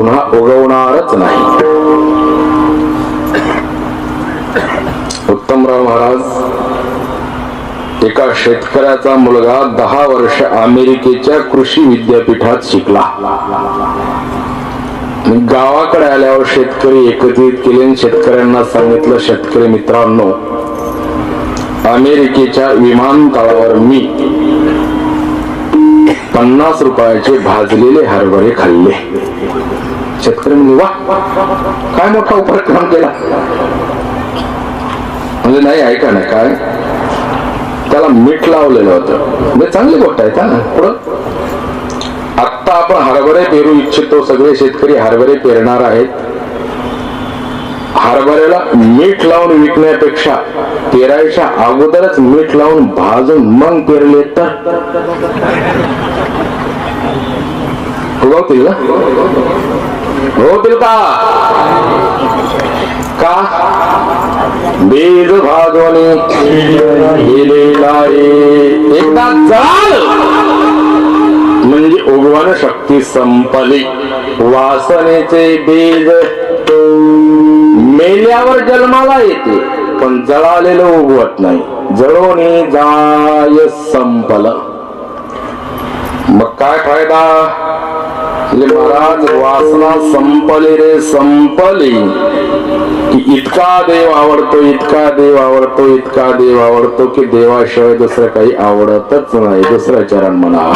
पुन्हा उगवणारच नाही. उत्तमराव महाराज एका शेतकऱ्याचा मुलगा दहा वर्ष अमेरिकेच्या कृषी विद्यापीठात शिकला. गावाकडे आल्यावर शेतकरी एकत्रित केले शेतकऱ्यांना सांगितलं शेतकरी मित्रांनो अमेरिकेच्या विमानतळावर मी पन्नास रुपयाचे भाजलेले हरभरे खाल्ले. शेतकरी म्हणजे वा. काय मोठा उपक्रम केला? म्हणजे नाही ऐका ना काय? त्याला मीठ लावलेलं होतं. म्हणजे चांगली गोष्ट आहे का ना पुढं? आत्ता आपण हरभरे पेरू इच्छितो सगळे शेतकरी हरभरे पेरणार आहेत. हरभऱ्याला मीठ लावून विकण्यापेक्षा पेरायच्या अगोदरच मीठ लावून भाजून मग पेरले तर? उगवतील ना? होतील का? का बीज भाजवणे गेलेला आहे. एकदा जळाल म्हणजे उगवण शक्ती संपली. वासनेचे बेद मेल्यावर जन्माला येते पण जळालेलं उगवत नाही. जळोने जाय संपलं. मग काय फायदा? महाराज वासना संपली रे संपली. की इतका देव आवडतो इतका देव आवडतो इतका देव आवडतो की देवाशिवाय दुसरं काही आवडतच नाही दुसरं चरण म्हणा.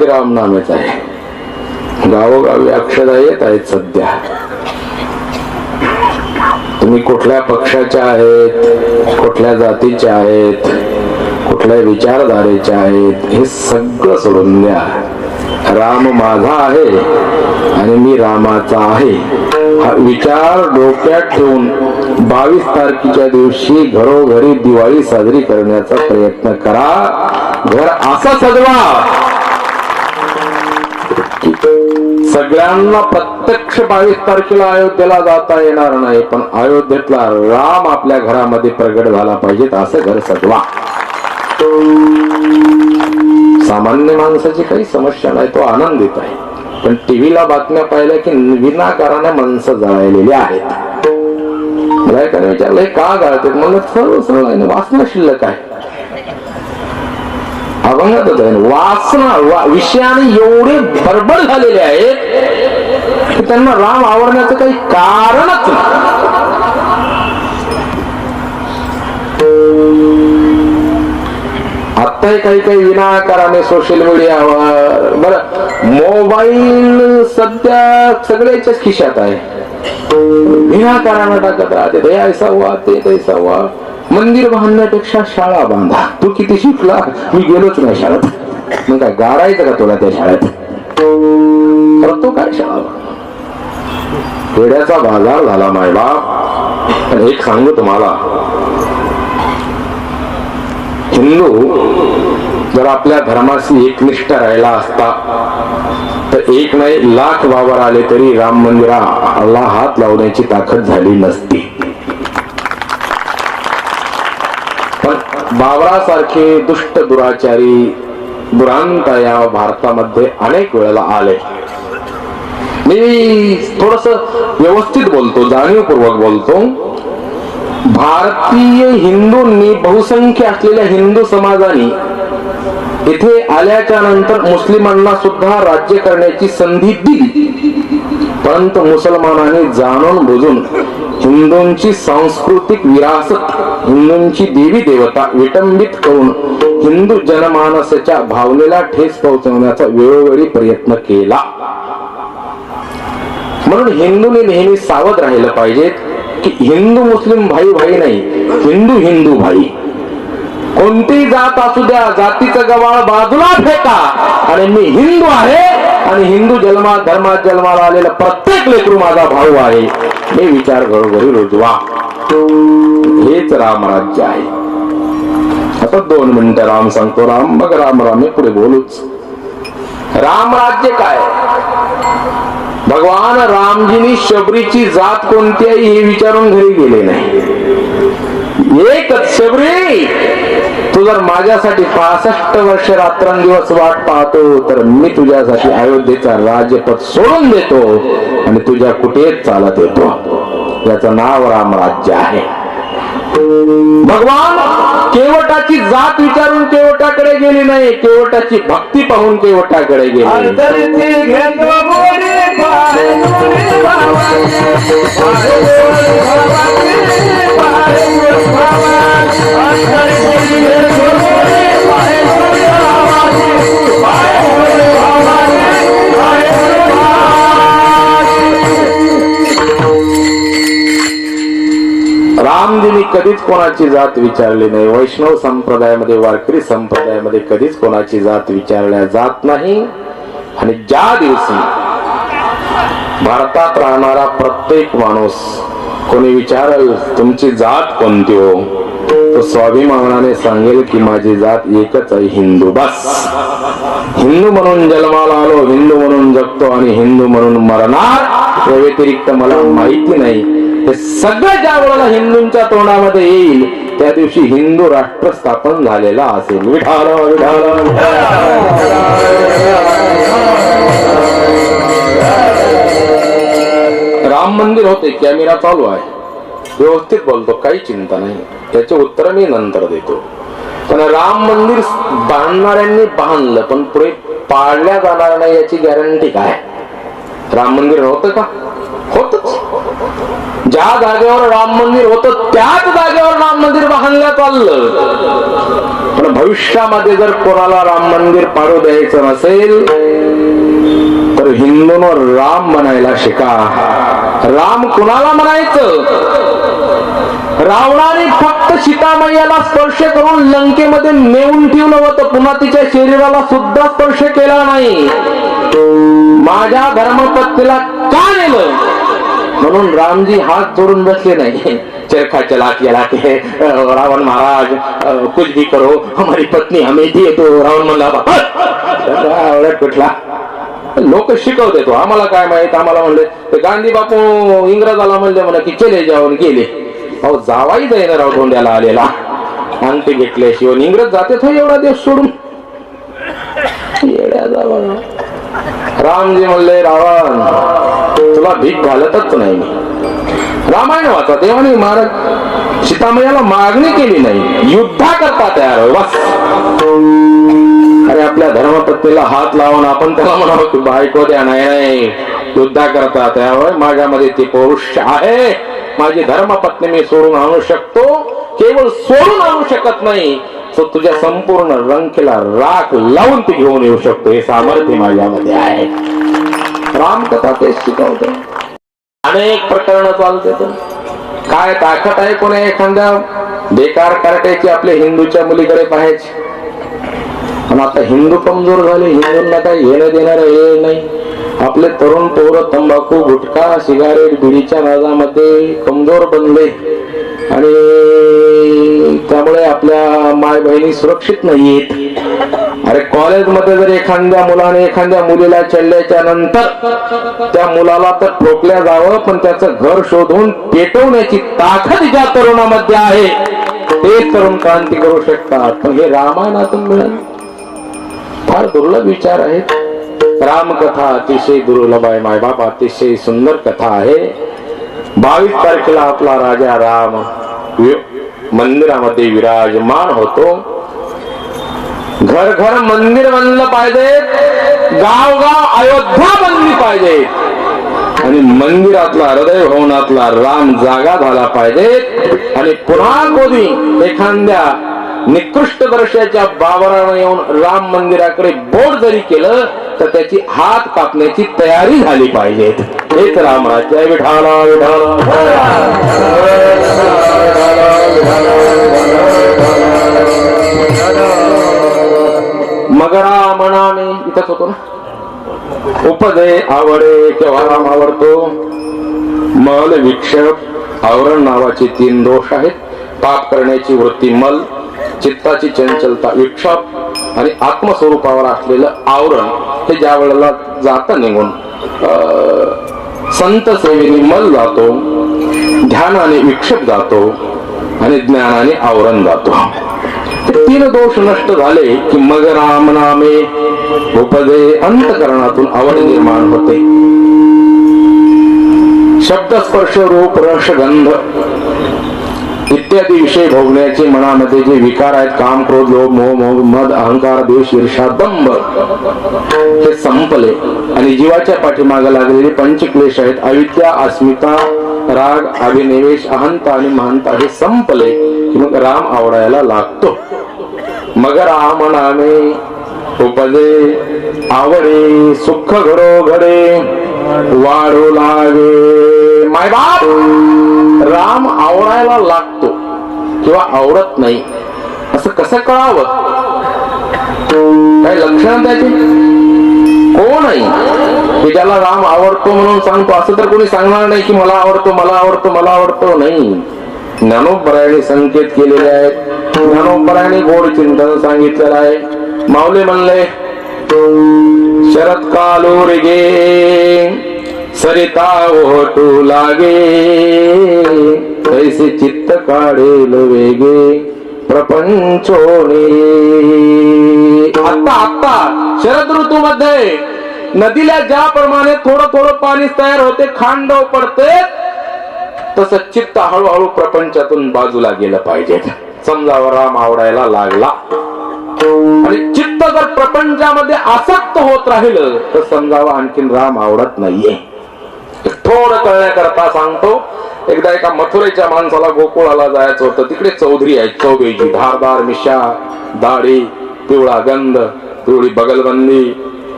सत्ता झाला की नामेच आहे गावोगावी अक्षरा येत आहेत सध्या. तुम्ही कुठल्या पक्षाच्या आहेत? कुठल्या जातीच्या आहेत? कुठल्या विचारधारेच्या आहेत? हे सगळं सोडून द्या. राम माझा आहे आणि मी रामाचा आहे. हा विचार डोक्यात ठेवून बावीस तारखेच्या दिवशी घरोघरी दिवाळी साजरी करण्याचा प्रयत्न करा. घर असा सजवा. सगळ्यांना प्रत्यक्ष बावीस तारखेला अयोध्येला जाता येणार नाही पण अयोध्येतला राम आपल्या घरामध्ये प्रगट झाला पाहिजेत असं घर सजवा. सामान्य माणसाची काही समस्या नाही तो आनंदित आहे. पण टीव्हीला बातम्या पाहिल्या की विनाकाराने माणसं जळालेली आहेत. मला एकाने विचारलं का गाळते म्हणलं सर्व सरळ आहे शिल्लक आहे. अभंगातच आहे वासना वा विषयाने एवढे भरभर झालेले आहेत की त्यांना राम आवडण्याचं काही कारणच आता आत्ताही काही काही विनाकाराने सोशल मीडियावर बर मोबाईल सध्या सगळ्याच्याच खिशात आहे. विनाकाराने टाकत राहते. ऐसा हुआ ते तैसा हुआ. मंदिर बांधण्यापेक्षा शाळा बांधा. तू किती शिकला? मी गेलोच नाही शाळेत. मग काय गारायचं का तुला त्या शाळेत? करतो काय शाळा पेड्याचा बाजार झाला माय बाप. पण एक सांगू तुम्हाला. हिंदू जर आपल्या धर्माशी एकनिष्ठ राहिला असता तर एक नाही लाख वावर आले तरी राम मंदिराला हात लावण्याची ताकद झाली नसती पण बाबरासारखे दुष्ट दुराचारी दुरांत या भारतामध्ये अनेक वेळेला आले. मी थोडस व्यवस्थित बोलतो जाणीवपूर्वक बोलतो. भारतीय हिंदूंनी बहुसंख्य असलेल्या हिंदू समाजाने इथे आल्याच्यानंतर मुस्लिमांना सुद्धा राज्य करण्याची संधी दिली. परंतु मुसलमानांनी जाणून बुजून हिंदूंची सांस्कृतिक विरासत हिंदूंची देवी देवता विटंबित करून हिंदू जनमानसाच्या भावनेला ठेस पोहोचवण्याचा वेळोवेळी प्रयत्न केला. म्हणून हिंदूने नेहमी सावध राहिलं पाहिजे की हिंदू मुस्लिम भाई भाई नाही हिंदू हिंदू भाई. कोणतीही जात असू द्या जातीचं गवाळ बाजूला फेका. आणि मी हिंदू आहे आणि हिंदू जन्मा धर्मात जन्माला आलेला प्रत्येक लेकरू माझा भाऊ आहे. हे विचार घरोघरी रुजवा. हेच राम राज्य आहे. आता दोन मिनिटं राम सांगतो. राम मग राम राम मी पुढे बोलूच. राम राज्य काय? भगवान रामजीनी शबरीची जात कोणती आहे हे विचारून घरी गेले नाही. एकच शबरी! तू जर माझ्यासाठी पासष्ट वर्ष रात्रंदिवस वाट पाहतो तर मी तुझ्यासाठी अयोध्येचा राजपद सोडून देतो आणि तुझ्या कुठेच चालत येतो. याचं नाव रामराज्य आहे. भगवान केवटाची जात विचारून केवटाकडे गेली नाही केवटाची भक्ती पाहून केवटाकडे गेली कधीच कोणाची जात विचारली नाही. वैष्णव संप्रदायामध्ये वारकरी संप्रदायामध्ये कधीच कोणाची जात विचारल्या जात नाही. आणि ज्या दिवशी भारतात राहणारा प्रत्येक माणूस कोणी विचारल तुमची जात कोणती हो? तो स्वाभिमानाने सांगेल की माझी जात एकच आहे हिंदू. बस. हिंदू म्हणून जन्माला आलो हिंदू म्हणून जगतो आणि हिंदू म्हणून मरणार या व्यतिरिक्त मला माहिती नाही. हे सगळं ज्या वेळेला हिंदूंच्या तोंडामध्ये येईल त्या दिवशी हिंदू राष्ट्र स्थापन झालेला असेल. विठाल विठाल राम मंदिर होते कॅमेरा चालू आहे. व्यवस्थित बोलतो काही चिंता नाही. त्याचे उत्तर मी नंतर देतो. पण राम मंदिर बांधणाऱ्यांनी बांधलं पण पुढे पाळल्या जाणार नाही याची गॅरंटी काय? राम मंदिर होतं का? होतच. ज्या जागेवर राम मंदिर होतं त्याच जागेवर राम मंदिर बांधण्यात आलं. पण भविष्यामध्ये जर कोणाला राम मंदिर पाडू द्यायचं नसेल तर हिंदूंवर राम म्हणायला शिका. राम कुणाला म्हणायचं? रावणाने फक्त सीतामय्याला स्पर्श करून लंकेमध्ये नेऊन ठेवलं होतं. पुन्हा तिच्या शरीराला सुद्धा स्पर्श केला नाही. माझ्या धर्मपत्नीला का नेलं? म्हणून रामजी हात जोडून बसले नाही चरखा चला केला के रावण महाराज कुछ भी करो हमारी पत्नी हमें दिए तो रावण म्हणला "बा, आवडत कुठला लोक शिकवते तो आम्हाला काय माहीत आम्हाला म्हणले ते गांधी बापू इंग्रजाला म्हणले म्हणा की चले जाऊन गेले अहो जावाही जाईना राव धोंड्याला आलेला अंगठी घेतल्याशिवाय इंग्रज जाते तो एवढा देश सोडून येड्या जावा रामजी म्हणले रावण तुला भीक घालतच नाही. मी रामायण वाचा देवाने महाराज सीतामयाला मागणी केली नाही. युद्धाकरता तयार होय बस. अरे आपल्या धर्मपत्नीला हात लावून आपण त्याला म्हणावं की बायको द्या नाही नाही. युद्धा करता तयार होय माझ्यामध्ये ती पौरुष आहे. माझी धर्मपत्नी मी सोडून आणू शकतो. केवळ सोडून आणू शकत नाही. तो तुझ्या संपूर्ण रंकेला राख लावून ती घेऊन येऊ शकतो. हे सामर्थ्य माझ्यामध्ये आहे. रामकथा ते शिकवत. अनेक प्रकरण चालते तर काय ताकद आहे कोणी एखाद्या बेकार कार्ट्याची आपल्या हिंदूच्या मुलीकडे पाहायची. आणि आता हिंदू कमजोर झाले हिंदूंना काही येणं देणार हे नाही. आपले तरुण पोर तंबाखू गुटखा सिगारेट बिडीच्या नादामध्ये कमजोर बनले. आणि त्यामुळे आपल्या माय बहिणी सुरक्षित नाहीयेत. अरे कॉलेजमध्ये जर एखाद्या मुलाने एखाद्या मुलीला चढल्याच्या नंतर त्या मुलाला तर ठोकल्या जावं पण त्याचं घर शोधून पेटवण्याची ताकद ज्या तरुणामध्ये आहे ते तरुण क्रांती करू शकतात. पण हे रामायणातून मिळेल. फार दुर्लभ विचार आहेत. रामकथा अतिशय दुर्लभ आहे. मायबाप अतिशय सुंदर कथा आहे. बावीस तारखेला आपला राजा राम. मंदिरामध्ये विराजमान होतो. घर घर मंदिर बनलं पाहिजे. गाव गाव अयोध्या बनली पाहिजे. आणि मंदिरातला हृदय भवनातला राम जागा झाला पाहिजे. आणि पुन्हा कोणी एखाद्या निकृष्ट दर्शाच्या बाबरानं येऊन राम मंदिराकडे बोट जरी केलं तर त्याची हात कापण्याची तयारी झाली पाहिजे हेच रामराज्य विठाना विठाला मगरा मनाने इथंच होतो ना? उपदे आवडे केव्हा राम आवडतो. मल विक्षेप आवरण नावाचे तीन दोष आहेत. पाप करण्याची वृत्ती मल चित्ताची चंचलता विक्षाप आणि आत्मस्वरूपावर असलेलं आवरण हे ज्या वेळेला जात निघून संत सेवेने मल जातो ध्यानाने विक्षेप जातो आणि ज्ञानाने आवरण जातो. तीन दोष नष्ट झाले की मग राम नामे उपदे अंतकरणातून आवड निर्माण होते. शब्द स्पर्श रूप रस गंध इत्यादी विषय भोगण्याचे मनामध्ये जे विकार आहेत काम क्रोध लोभ मोह मोह मद अहंकार देश ईर्षा दंभ हे संपले. आणि जीवाच्या पाठीमागे लागलेले पंचक्लेश आहेत. अविद्या अस्मिता राग अभिनिवेश अहंता आणि महानता हे संपले की मग राम आवडायला लागतो. मग राम नामे उपजे आवडे सुख घडो घडे वाढू लागे. मायबाप राम आवडायला लागतो किंवा आवडत नाही. असं कसं कळावं? काही लक्षण त्याचे? कोण आहे की ज्याला राम आवडतो म्हणून सांगतो असं तर कोणी सांगणार नाही की मला आवडतो मला आवडतो मला आवडतो नाही. ज्ञानोबरायाने संकेत केलेले आहेत. ज्ञानोबरायाने गोड चिंतन सांगितलेलं आहे. माऊली म्हणले शरद कालो गे सरिता ओटू लागे तैसे चित्त काढेल वेगे प्रपंचोणे आत्ता आत्ता शरद ऋतूमध्ये नदीला ज्याप्रमाणे थोडं थोडं पाणी तयार होते खांडव पडते तस चित्त हळूहळू प्रपंचातून बाजूला गेलं पाहिजे. समजावं राम आवडायला लागला. आणि चित्त जर प्रपंचामध्ये आसक्त होत राहिलं तर समजावं आणखीन राम आवडत नाहीये. थोडं कळण्याकरता सांगतो एकदा एका मथुरेच्या माणसाला गोकुळाला जायचं होतं तिकडे चौधरी आहे चौबेजी धारदार मिशा दाढी पिवळा गंध पिवळी बगलबंदी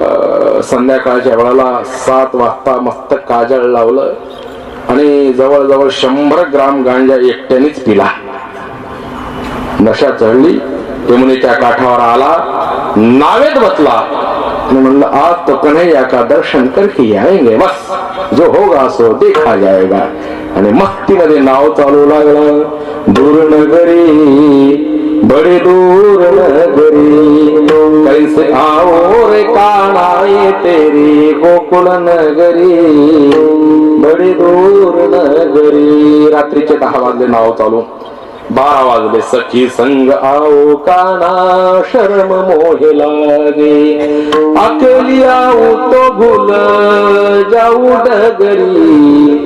अं, संध्याकाळच्या वेळाला सात वाजता मस्त काजळ लावलं आणि जवळजवळ शंभर ग्राम गांजा एकट्यानेच पिला. नशा चढली यमुनेच्या काठावर आला नावेत बसला. म्हणलं आज तो कन्हैया का दर्शन करके आएंगे बस. जो होगा सो देखा जाएगा. आणि मस्तीमध्ये नाव चालू लागलं. दूर नगरी बडे दूर नगरी कैसे आओ रे काना तेरी गोकुळ नगरी बडे दूर नगरी रात्रीचे दहा वाजले नाव चालू. बारा वाजले सखी संग आओ काना शर्म मोहे लागे अकेली आओ तो भूल जाऊ डगरी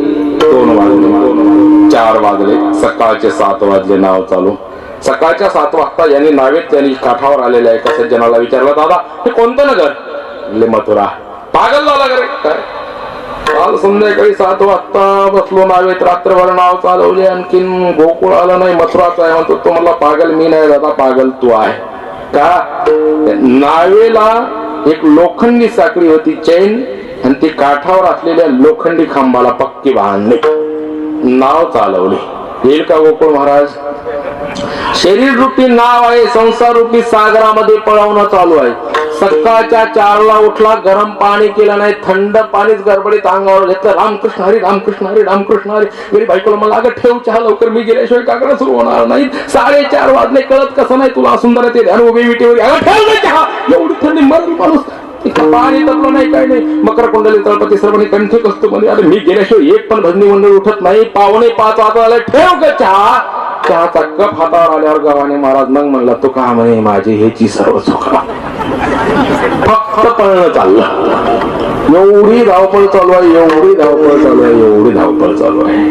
दोन वाजले चार वाजले सकाळचे सात वाजले नाव चालू सकाळच्या सात वाजता यांनी नावेत त्यांनी काठावर आलेल्या एका सज्जनाला विचारलं दादा हे कोणतं नगर म्हणले मथुरा पागल झाला का रे काय काल संध्याकाळी सात वाजता बसलो नावेत रात्रभर नाव चालवले आणखीन गोकुळ आलं नाही मथुराचा आहे. म्हणतो तो मला पागल मी नाही दादा पागल तू आहे. का? नावेला एक लोखंडी साखळी होती चैन आणि ती काठावर असलेल्या लोखंडी खांबाला पक्की बांधले नाव चालवले. येईल का गोकुळ महाराज? शरीर रूपी नाव आहे संसार रूपी सागरामध्ये पळवणं चालू आहे. सकाळच्या चारला उठला गरम पाणी केलं नाही थंड पाणीच गडबडीत अंगावर घेतलं. रामकृष्ण हरी रामकृष्ण हरी रामकृष्ण हरी. गेली बायकोला मला अगं ठेव चहा लवकर मी गेल्याशिवाय काकडे सुरू होणार नाही. साडेचार वाजले कळत कसं नाही तुला सुंदर ते ध्यान उभी विटेवर. अगं ठेव ना चहा एवढी थंडी मरण माणूस. पाणी तपलं नाही काय नाही. मकर कुंडली तळपती सर्वांनी कंठक असतो म्हणजे अरे मी गेल्याशिवाय एक पण भजनी मंडळ उठत नाही. पावणे पाच वाजता ठेव ग चहा. चहाचा कप हातावर आल्यावर गव्हाणे महाराज मग म्हणला तू का म्हणे माझी ह्याची सर्व चुका. फक्त पळणं चाललं. एवढी धावपळ चालू आहे एवढी धावपळ चालू आहे एवढी धावपळ चालू आहे.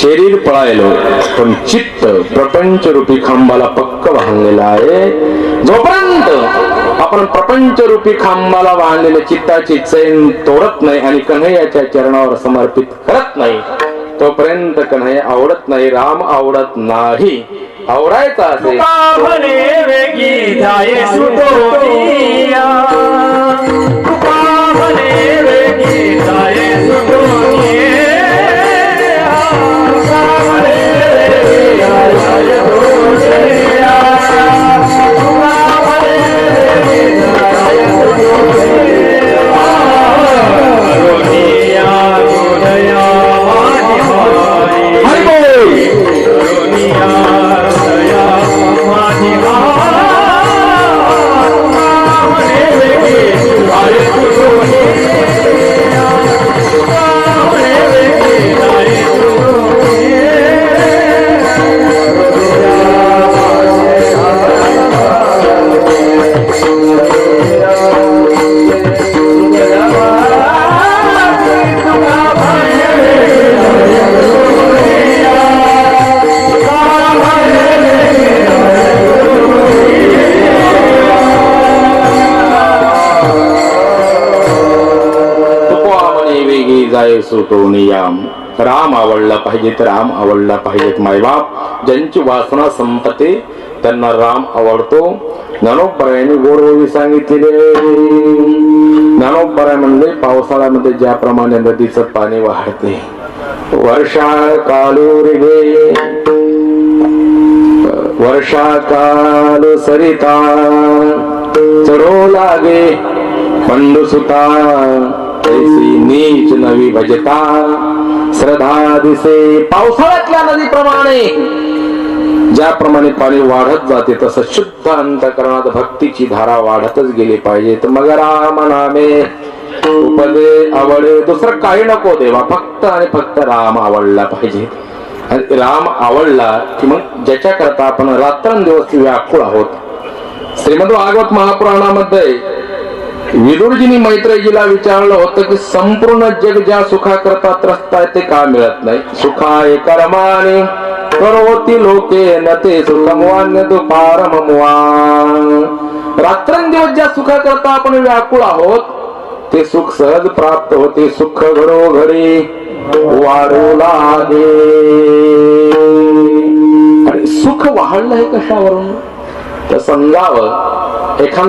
शरीर पळायलो पण चित्त प्रपंच रूपी खांबाला पक्क वाहलेला आहे. जोपर्यंत आपण प्रपंच रूपी खांबाला वाहलेल्या चित्ताची चैन तोडत नाही आणि कन्हैयाच्या चरणावर समर्पित करत नाही तोपर्यंत कन्हैया आवडत नाही राम आवडत नाही. आवडायचा असेल वेगी जाय राम आवडला पाहिजेत राम आवडला पाहिजेत मायबाप ज्यांची वासना संपते त्यांना राम आवडतो. ज्ञानोबरायाने गोडवळी सांगितलेली आहे. ज्ञानोबराय पावसाळ्यामध्ये ज्याप्रमाणे नदीचं पाणी वाढते वर्षा कालू रे वर्षा काल सरिता चढो लागे पंडू ऐसी नीच नवी भजता श्रद्धा दिसे पावसाळ्यातल्या नदीप्रमाणे ज्याप्रमाणे पाणी वाढत जाते तसं शुद्ध अंतकरणात भक्तीची धारा वाढतच गेली पाहिजे तर मग राम नामे उपदे आवडे दुसरं काही नको देवा फक्त आणि फक्त राम आवडला पाहिजे. आणि राम आवडला की मग ज्याच्या करता आपण रात्रंदिवस व्याकुळ आहोत. श्रीमद भागवत महापुराणामध्ये विदुरजीनी मैत्रेजीला विचारलं होतं की संपूर्ण जग ज्या सुखाकरता त्रस्त आहे ते का मिळत नाही? सुखाय कर्माने करोती लोके न ते सुखमवान्य दुपारमवान रात्रंदिवस ज्या सुखाकरता आपण व्याकुळ आहोत ते सुख सहज प्राप्त होते सुख घरोघरी वाढू लागे। आणि सुख वाढलं कशावरून? तर समजावं एखाद